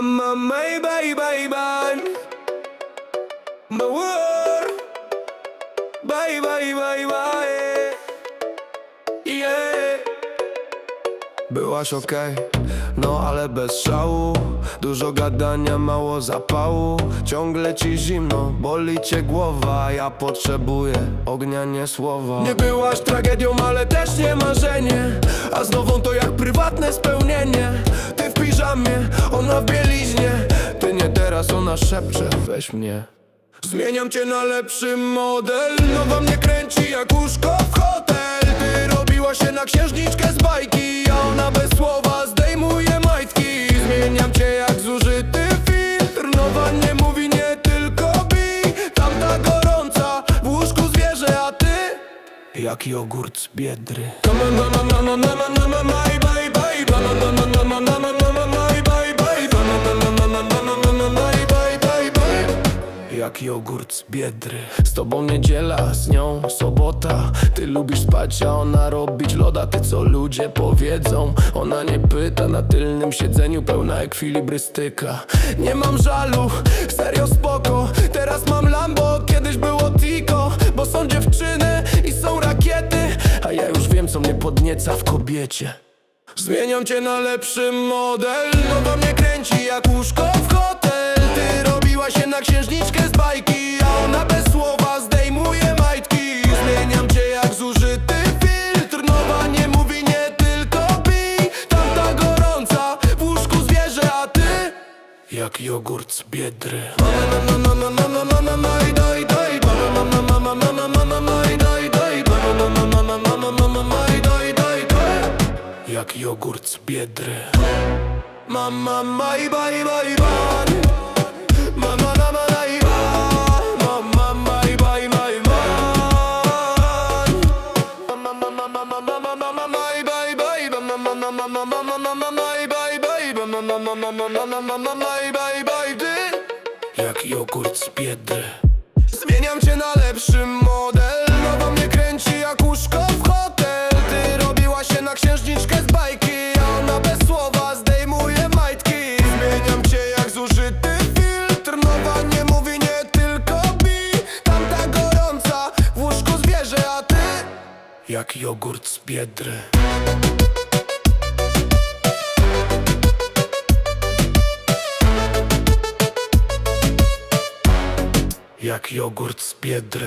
Mama, my bye bye bye. My world. Bye bye bye bye. Yeah. Byłaś okej, no ale bez szału Dużo gadania, mało zapału Ciągle ci zimno, boli cię głowa Ja potrzebuję ognia, nie słowa Nie byłaś tragedią, ale też nie marzenie A z nową to jak prywatne spełnienie Ty w piżamie, ona w teraz, ona szepcze, weź mnie. Zmieniam cię na lepszy model. Nowa mnie kręci jak łóżko w hotel. Ty robiła się na księżniczkę z bajki A ona bez słowa zdejmuje majtki. Zmieniam cię jak zużyty filtr. Nowa nie mówi nie tylko bij. Tamta gorąca w łóżku zwierzę A ty? Jak jogurt z biedry jak jogurt z biedry. Z tobą niedziela, z nią sobota. Ty lubisz spać, a ona robić loda. Ty co ludzie powiedzą? Ona nie pyta na tylnym siedzeniu Pełna ekwilibrystyka. Nie mam żalu, serio spoko. Teraz mam Lambo, kiedyś było Tico. Bo są dziewczyny i są rakiety A ja już wiem co mnie podnieca w kobiecie. Zmieniam cię na lepszy model Nowa mnie kręci jak łóżko w hotel. Ty robiła się na księżniczkę z jak jogurt z biedry jak jogurt z biedry Mama, my, bye, bye, bye Mama, na, ma, na, i, ba. Mama, my, bye, my, bye Mama, mama, mama, mama, mama, my, bye, bye Mama, mama, mama, mama, mama, my, bye, bye Mama, mama, mama, mama, mama, my, bye, bye Ty jak jogurt z biedry Zmieniam cię na lepszy model Nowa mnie kręci jak łóżko w hotel Ty robiła się na księżniczkę z bajki A ona bez słowa zdejmuje majtki Zmieniam cię jak zużyty filtr Nowa nie mówi nie tylko bij Tamta gorąca w łóżku zwierzę A ty jak jogurt z biedry Jak jogurt z biedry